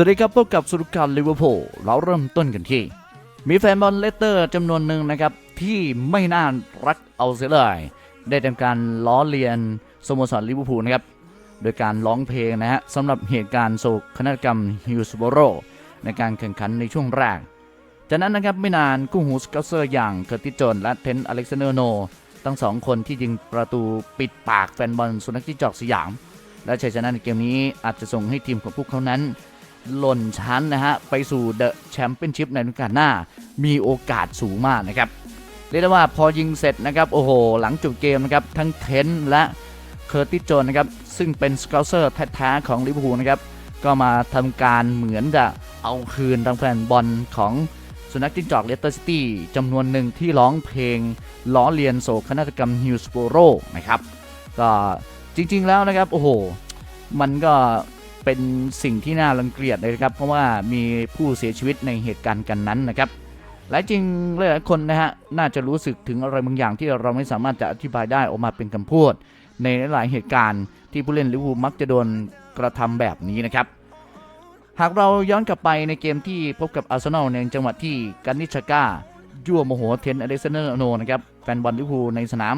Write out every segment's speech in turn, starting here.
สวัสดีครับพบกับสุรการลิเวอร์พูลเราเริ่มต้นกันที่ มีแฟนบอลเลสเตอร์จำนวนหนึ่งนะครับ ที่ไม่น่ารักเอาเสียเลย ได้ทำการล้อเลียนสโมสรลิเวอร์พูลนะครับ โดยการร้องเพลงนะฮะสำหรับเหตุการณ์โศกนาฏกรรมฮิวส์บโรในการแข่งขันในช่วงแรก จากนั้นนะครับไม่นานกู้หูสเกาเซอร์อย่างเคอร์ติจนและเทนต์อเล็กซานเดอร์โนทั้งสองคนที่ยิงประตูปิดปากแฟนบอลสุนัขจิ้งจอกสยาม และชัยชนะในเกมนี้อาจจะส่งให้ทีมของพวกเขานั้น หล่นชั้นนะฮะ ไปสู่เดอะแชมเปี้ยนชิพในฤดูกาลหน้า มีโอกาสสูงมากนะครับ เรียกได้ว่าพอยิงเสร็จนะครับ โอ้โห หลังจบเกมนะครับ ทั้งเทนต์และเคอร์ติสโจนนะครับ ซึ่งเป็นสเกลเซอร์แท้ๆของลิเวอร์พูลนะครับ ก็มาทำการเหมือนจะเอาคืนทางแฟนบอลของสุนัขจิ้งจอกเลสเตอร์ซิตี้จำนวนหนึ่งที่ร้องเพลงล้อเลียนโศกนาฏกรรมฮิวส์โบโรนะครับ ก็จริงๆแล้วนะครับ โอ้โห มันก็ เป็นสิ่งที่น่ารังเกียจเลยนะครับ เพราะว่ามีผู้เสียชีวิตในเหตุการณ์กันนั้นนะครับหลายจริงหลายๆคนนะฮะน่าจะรู้สึกถึงอะไรบางอย่างที่เราไม่สามารถจะอธิบายได้ออกมาเป็นคำพูด ในหลายเหตุการณ์ที่ผู้เล่นลิเวอร์พูลมักจะโดนกระทำแบบนี้นะครับ หากเราย้อนกลับไปในเกมที่พบกับอาร์เซนอลในจังหวะที่การนิชก้ายั่วโมโหเทนอเล็กซนเดอร์โนนะครับแฟนบอลลิเวอร์พูลในสนาม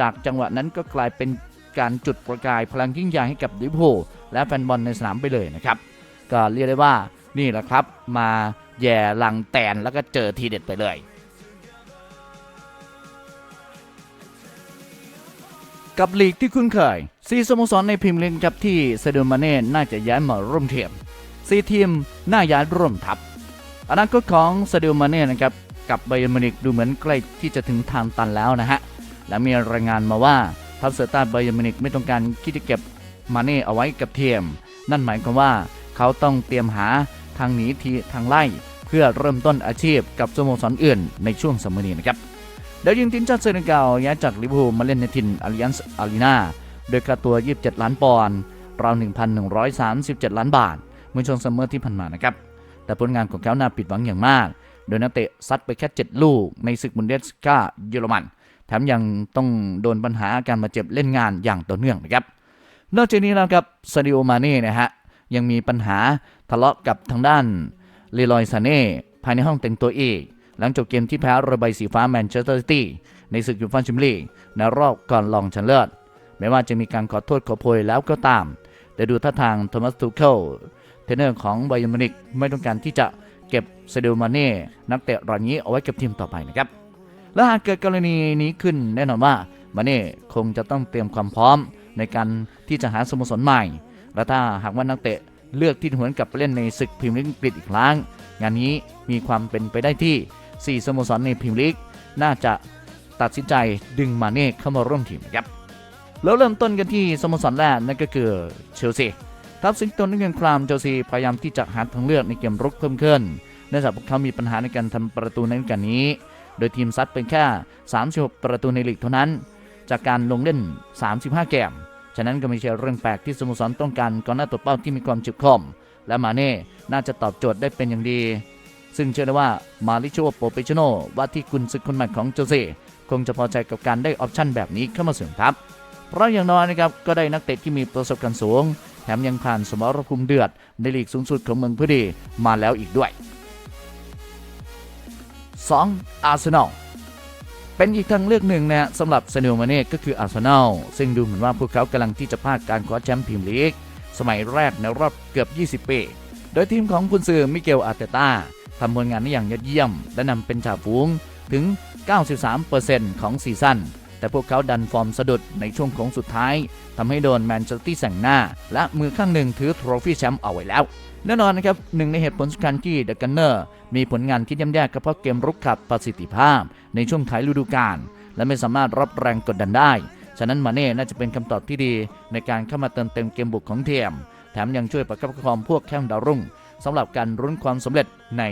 จากจังหวะนั้นก็กลายเป็น การจุดประกายพลังยิ่งใหญ่ให้กับลิเวอร์พูลและแฟนบอลในสนามไปเลยนะครับ ก็เรียกได้ว่านี่แหละครับมาแย่หลังแตนแล้วก็เจอทีเด็ดไปเลยกับลีกที่คุ้นเคยซีสโมสรในพรีเมียร์ลีกครับที่เซเดอร์มาเน่น่าจะย้ายมาร่วมทีมซีทีมน่าย้ายร่วมทัพอนาคตของเซเดอร์มาเน่นะครับกับไบเยร์นมิวนิกดูเหมือนใกล้ที่จะถึงทางตันแล้วนะฮะ และมีรายงานมาว่า ทัพเซอร์ตาไบเยร์มินิกไม่ต้องการคิดจะเก็บมาเน่เอาไว้กับเทีมนั่นหมายความว่าเขาต้องเตรียมหาทางหนีทีทางไล่ เพื่อเริ่มต้นอาชีพกับสโมสรอื่นในช่วงซัมเมอร์นี้นะครับเดี๋ยวยิงทีมชาติเซเนกัลย้ายจากลิเวอร์พูลมาเล่นในถิ่นอาริยันส์อารีนาโดยค่าตัว 27 ล้านปอนด์ราว 1,137 ล้านบาท เมื่อช่วงซัมเมอร์ที่ผ่านมานะครับ แต่ผลงานของเขาน่าผิดหวังอย่างมาก โดยนักเตะซัดไปแค่ 7 ลูกในศึกบุนเดสกาเยอรมัน แถมยังต้องโดนปัญหาอาการบาดเจ็บเล่นงานอย่างต่อเนื่องนะครับนอกจากนี้แล้วครับซาดิโอมาเน่นะฮะยังมีปัญหาทะเลาะกับทางด้านเลลอยซาเน่ภายในห้องแต่งตัวเอกหลังจบเกมที่แพ้ระบายสีฟ้าแมนเชสเตอร์ซิตี้ในศึกยูฟ่าแชมเปี้ยนลีกในรอบก่อนรองชนะเลิศแม้ว่าจะมีการขอโทษขอโพยแล้วก็ตาม แต่ดูท่าทางโทมัสทูเคิลเทรนเนอร์ของไบยร์นมิวนิกไม่ต้องการที่จะเก็บเซาดิโอมาเน่นักเตะรายนี้เอาไว้กับทีมต่อไปนะครับ และหากเกิดกรณีนี้ขึ้นแน่นอนว่ามาเน่คงจะต้องเตรียมความพร้อมในการที่จะหาสโมสรใหม่ และถ้าหากว่านักเตะเลือกที่จะหวนกลับไปเล่นในศึกพรีเมียร์ลีกอังกฤษอีกครั้ง งานนี้มีความเป็นไปได้ที่ 4 สโมสรในพรีเมียร์ลีกน่าจะตัดสินใจดึงมาเน่เข้ามาร่วมทีมนะครับแล้วเริ่มต้นกันที่สโมสรแรกนั่นก็คือเชลซีทัพสิงโตนักเรียนครามเชลซีพยายามที่จะหาทางเลือกในเกมรุกเพิ่มขึ้นเนื่องจากพวกเขามีปัญหาในการทำประตูในฤดูกาลนี้ โดยทีมซัดเป็นแค่ 36 ประตูในลีกเท่านั้น จากการลงเล่น 35 เกม ฉะนั้นก็ไม่ใช่เรื่องแปลกที่สโมสรต้องการกองหน้าตัวเป้าที่มีความจุคม และมาเน่น่าจะตอบโจทย์ได้เป็นอย่างดี ซึ่งเชื่อได้ว่ามาริโชโปเปชโนว่าที่กุนศึกคนใหม่ของเจลซีคงจะพอใจกับการได้ออปชั่นแบบนี้เข้ามาเสริมทัพเพราะอย่างน้อยนะครับก็ได้นักเตะที่มีประสบการณ์สูง แถมยังผ่านสมรภูมิเดือดในลีกสูงสุดของเมืองพอดีมาแล้วอีกด้วย 2. อาร์เซนอลเป็นอีกทางเลือกหนึ่งนะสำหรับเซนลมาเน่ก็คืออาร์เซนอลซึ่งดูเหมือนว่าพวกเขากำลังที่จะพลาดการคว้าแชมป์พรีเมียร์ลีกสมัยแรกในรอบเกือบ 20 ปี โดยทีมของกุนซือมิเกลอาร์เตต้าทำผลงานได้อย่างยอดเยี่ยม และนำเป็นจ่าฝูงถึง 93%ของซีซั่นแต่พวกเขาดันฟอร์มสะดุดในช่วงโค้งสุดท้ายทำให้โดนแมนเชสเตอร์แซงหน้า และมือข้างหนึ่งถือโทรฟี่แชมป์เอาไว้แล้ว แน่นอนนะครับหนึ่งในเหตุผลสำคัญที่เดอะกันเนอร์มีผลงานที่ย่ำแย่ก็เพราะเกมรุกขัดประสิทธิภาพ ในช่วงท้ายฤดูกาลและไม่สามารถรับแรงกดดันได้ ฉะนั้นมาเน่น่าจะเป็นคำตอบที่ดี ในการเข้ามาเติมเต็มเกมบุกของเทีมแถมยังช่วยประคับประคองพวกแข้งดาวรุ่งสำหรับการรุ้นความสำเร็จใน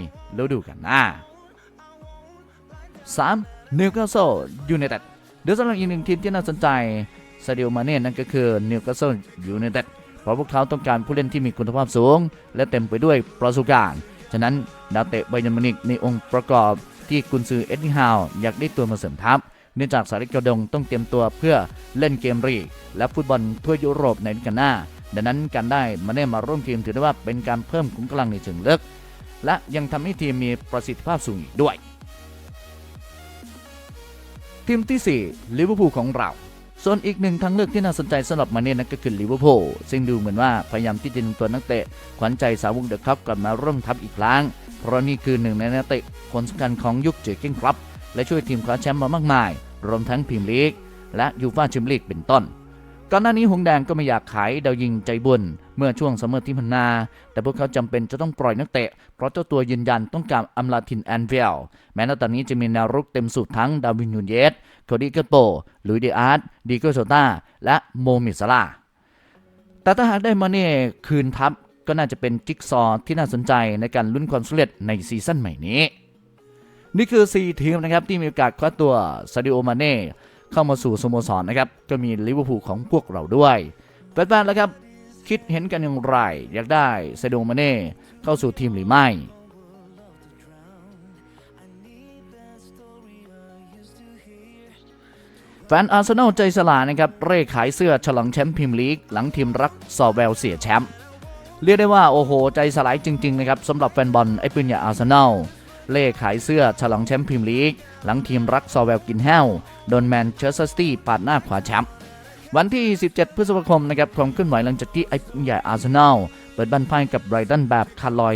ฤดูกาลหน้า 3. นิวคาสเซิลยูไนเต็ดเดี๋ยวสำหรับอีกหนึ่งทีมที่น่าสนใจซาดิโอมาเน่นั่นก็คือนิวคาสเซิลยูไนเต็ด เพราะพวกเขาต้องการผู้เล่นที่มีคุณภาพสูง และเต็มไปด้วยประสบการณ์ ฉะนั้นดาวเตะไบยร์นมินิกในองค์ประกอบที่กุนซือเอ็ดดี้ฮาวอยากได้ตัวมาเสริมทัพ เนื่องจากสาริกดงต้องเตรียมตัวเพื่อเล่นเกมรีและฟุตบอลทั่วยุโรปในฤดูกาลหน้า ดังนั้นการได้มาเน่มาร่วมทีมถือได้ว่าเป็นการเพิ่มขุมกำลังในเชิงลึก และยังทำให้ทีมมีประสิทธิภาพสูงอีกด้วย ทีมที่4ลิเวอร์พูลของเรา ส่วนอีกหนึ่งทางเลือกที่น่าสนใจสำหรับมาเน่นั่นก็คือลิเวอร์พูลซึ่งดูเหมือนว่าพยายามที่จะดึงตัวนักเตะขวัญใจสาวงเดอะครับกลับมาร่วมทัพอีกครั้ง เพราะนี่คือหนึ่งในนักเตะคนสำคัญของยุคเจอเก้งครับ และช่วยทีมคว้าแชมป์มามากมาย รวมทั้งพรีเมียร์ลีกและยูฟ่าแชมเปี้ยนลีกเป็นต้น ก่อนหน้านี้หงแดงก็ไม่อยากขายดาวยิงใจบุญ เมื่อช่วงซัมเมอร์ที่ผ่านมาแต่พวกเขาจำเป็นจะต้องปล่อยนักเตะ เพราะเจ้าตัวยืนยันต้องการอำลาทินแอนเวลแม้ในตอนนี้จะมีแนวรุกเต็มสูตรทั้งดาวินยูนเยสโคดีเกตโปลุยเดอาร์ตดีโกโซตาและโมมิซาลาแต่ถ้าหากได้มาเน่คืนทัพก็น่าจะเป็นจิ๊กซอว์ที่น่าสนใจในการลุ้นความสำเร็จในซีซั่นใหม่นี้ นี่คือ 4 ทีมนะครับที่มีโอกาสคว้าตัวซาดิโอมาเน่เข้ามาสู่สโมสรนะครับ ก็มีลิเวอร์พูลของพวกเราด้วยแฟนๆแล้วครับ คิดเห็นกันอย่างไร อยากได้เซาดิโอมาเน่เข้าสู่ทีมหรือไม่ แฟนอาร์เซนอลใจสลายนะครับ เร่ขายเสื้อฉลองแชมป์พรีเมียร์ลีก หลังทีมรักซอแวลเสียแชมป์เรียกได้ว่า โอ้โห ใจสลายจริง ๆ นะครับสำหรับแฟนบอลไอ้ปืนใหญ่อาร์เซนอลเล่ขายเสื้อฉลองแชมป์พรีเมียร์ลีก หลังทีมรักซอแวลกินแห้วโดนแมนเชสเตอร์ซิตี้ปาดหน้าขวาแชมป์ วันที่ 17 พฤษภาคมนะครับความเคลื่อนไหวหลังจากที่ไอ้ใหญ่อาร์เซนอลเปิดบ้านพ่ายกับไบรตันแบบคาร์ลอย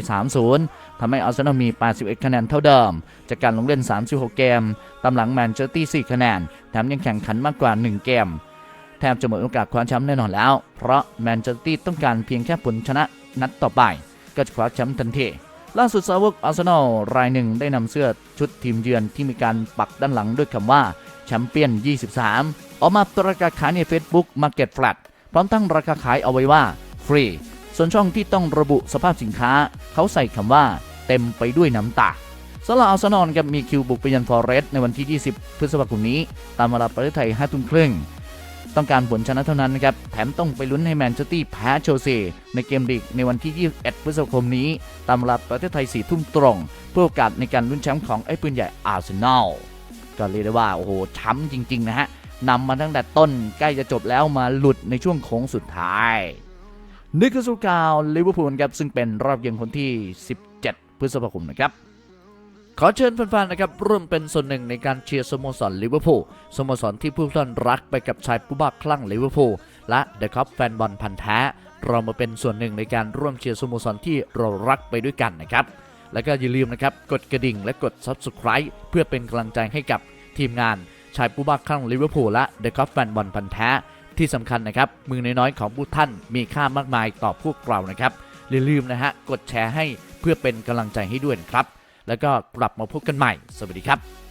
3-0ทำให้อาร์เซนอลมี 81 คะแนนเท่าเดิม จากการลงเล่น 36 เกม ตามหลังแมนเชสเตอร์4คะแนน แถมยังแข่งขันมากกว่า 1 เกม แทบจะหมดโอกาสคว้าแชมป์แน่นอนแล้ว เพราะแมนเชสเตอร์ซิตี้ต้องการเพียงแค่ผลชนะนัดต่อไป ก็จะคว้าแชมป์ทันทีล่าสุดสาวกอาร์เซนอลรายหนึ่งได้นำเสื้อชุดทีมเยือนที่มีการปักด้านหลังด้วยคำว่าแชมเปี้ยน 23 ออกมาประกาศขายใน Facebook Market Flat พร้อมตั้งราคาขายเอาไว้ว่าฟรี ส่วนช่องที่ต้องระบุสภาพสินค้า เขาใส่คำว่าเต็มไปด้วยน้ำตาสำหรับอาร์เซนอลครับมีคิวบุกไปยันฟอร์เรสในวันที่ 20 พฤษภาคมนี้ ตามเวลาประเทศไทย5ทุ่มครึ่ง ต้องการผลชนะเท่านั้นนะครับ แถมต้องไปลุ้นให้แมนเชสเตอร์แพ้เชลซีในเกมลีกในวันที่ 21 พฤษภาคมนี้ ตามเวลาประเทศไทย 4 ทุ่มตรง เพื่อโอกาสในการลุ้นแชมป์ของไอ้ปืนใหญ่อาร์เซนอลก็เรียกได้ว่าโอ้โหช้ำจริง ๆ นะฮะ นำมาตั้งแต่ต้นใกล้จะจบแล้วมาหลุดในช่วงโค้งสุดท้ายนี่คือสุกาวลิเวอร์พูลครับซึ่งเป็นรอบเกมคนที่ 17 พฤษภาคมนะครับขอเชิญแฟนๆนะครับร่วมเป็นส่วนหนึ่งในการเชียร์สโมสรลิเวอร์พูลสโมสรที่ผู้ท่านรักไปกับชายผู้บ้าคลั่งลิเวอร์พูลและเดอะคัพแฟนบอลพันธ์แท้ เรามาเป็นส่วนหนึ่งในการร่วมเชียร์สโมสรที่เรารักไปด้วยกันนะครับ แล้วก็อย่าลืมนะครับกดกระดิ่งและกด Subscribe เพื่อเป็นกำลังใจให้กับทีมงาน ชายผู้บ้าคลั่งลิเวอร์พูลและเดอะคอฟแฟนบอลพันธะที่สำคัญนะครับ มือน้อยๆของผู้ท่านมีค่ามากมายต่อพวกเรานะครับอย่าลืมนะฮะกดแชร์ให้เพื่อเป็นกำลังใจให้ด้วยครับ แล้วก็กลับมาพบกันใหม่ สวัสดีครับ